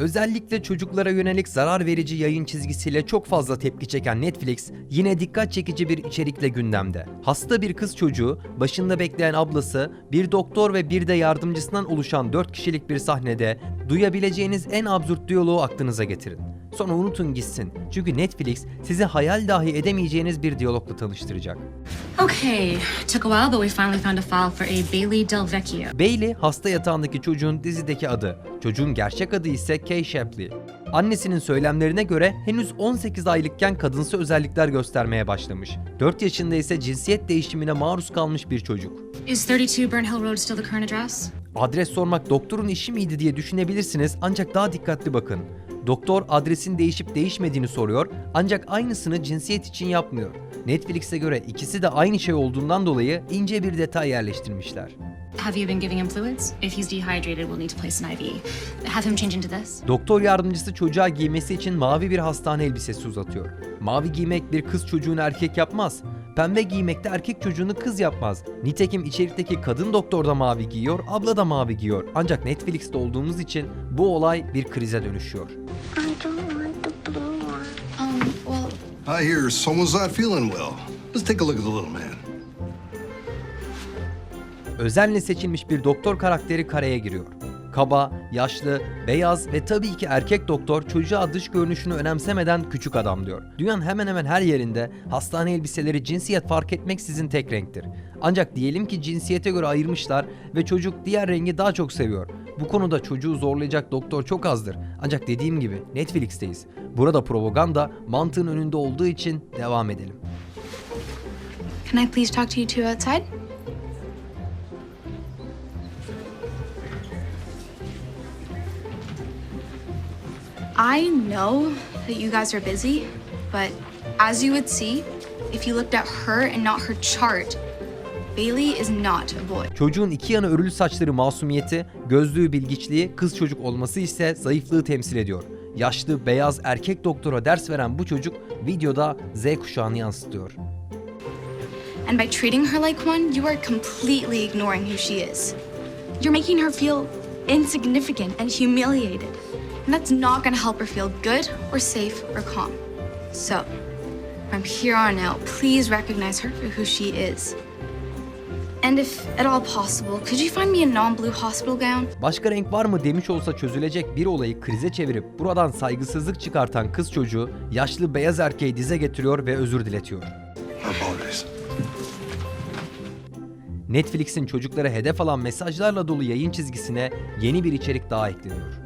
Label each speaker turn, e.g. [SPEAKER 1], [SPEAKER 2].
[SPEAKER 1] Özellikle çocuklara yönelik zarar verici yayın çizgisiyle çok fazla tepki çeken Netflix yine dikkat çekici bir içerikle gündemde. Hasta bir kız çocuğu, başında bekleyen ablası, bir doktor ve bir de yardımcısından oluşan 4 kişilik bir sahnede duyabileceğiniz en absürt diyaloğu aklınıza getirin. Sonra unutun gitsin. Çünkü Netflix sizi hayal dahi edemeyeceğiniz bir diyalogla tanıştıracak.
[SPEAKER 2] Okay, took a while, but we finally found a file for a Bailey Del Vecchio.
[SPEAKER 1] Bailey hasta yatağındaki çocuğun dizideki adı. Çocuğun gerçek adı ise Kay Shapley. Annesinin söylemlerine göre henüz 18 aylıkken kadınsı özellikler göstermeye başlamış. 4 yaşında ise cinsiyet değişimine maruz kalmış bir çocuk.
[SPEAKER 2] Is 32 Burnt Hill Road still the current address?
[SPEAKER 1] Adres sormak doktorun işi miydi diye düşünebilirsiniz ancak daha dikkatli bakın. Doktor adresin değişip değişmediğini soruyor ancak aynısını cinsiyet için yapmıyor. Netflix'e göre ikisi de aynı şey olduğundan dolayı ince bir detay yerleştirmişler.
[SPEAKER 2] Have you been giving him fluids? If he's dehydrated, we'll need to place an IV. Have him change into this.
[SPEAKER 1] Doktor yardımcısı çocuğa giymesi için mavi bir hastane elbisesi uzatıyor. Mavi giymek bir kız çocuğunu erkek yapmaz. Pembe giymek de erkek çocuğunu kız yapmaz. Nitekim içerikteki kadın doktor da mavi giyiyor, abla da mavi giyiyor. Ancak Netflix'te olduğumuz için bu olay bir krize dönüşüyor.
[SPEAKER 3] I don't like the blue one.
[SPEAKER 2] Um, well,
[SPEAKER 4] I hear someone's not feeling well. Let's take a look at the little man.
[SPEAKER 1] Özenle seçilmiş bir doktor karakteri kareye giriyor. Kaba, yaşlı, beyaz ve tabii ki erkek doktor çocuğa dış görünüşünü önemsemeden küçük adam diyor. Dünyanın hemen hemen her yerinde hastane elbiseleri cinsiyet fark etmeksizin tek renktir. Ancak diyelim ki cinsiyete göre ayırmışlar ve çocuk diğer rengi daha çok seviyor. Bu konuda çocuğu zorlayacak doktor çok azdır. Ancak dediğim gibi Netflix'teyiz. Burada propaganda mantığın önünde olduğu için devam edelim.
[SPEAKER 5] Can I please talk to you two outside? I know that you guys are busy, but as you would see, if you looked at her and not her chart, Bailey is not a boy.
[SPEAKER 1] Çocuğun iki yanı örülü saçları masumiyeti, gözlüğü bilgiçliği, kız çocuk olması ise zayıflığı temsil ediyor. Yaşlı, beyaz erkek doktora ders veren bu çocuk videoda Z kuşağını yansıtıyor.
[SPEAKER 5] And by treating her like one, you are completely ignoring who she is. You're making her feel insignificant and humiliated. And that's not gonna help her feel good or safe or calm. So, from here on out, please recognize her for who she is. And if at all possible, could you find me a non blue hospital gown?
[SPEAKER 1] Başka renk var mı demiş olsa çözülecek bir olayı krize çevirip buradan saygısızlık çıkartan kız çocuğu yaşlı beyaz erkeği dize getiriyor ve özür diletiyor. Netflix'in çocuklara hedef alan mesajlarla dolu yayın çizgisine yeni bir içerik daha ekleniyor.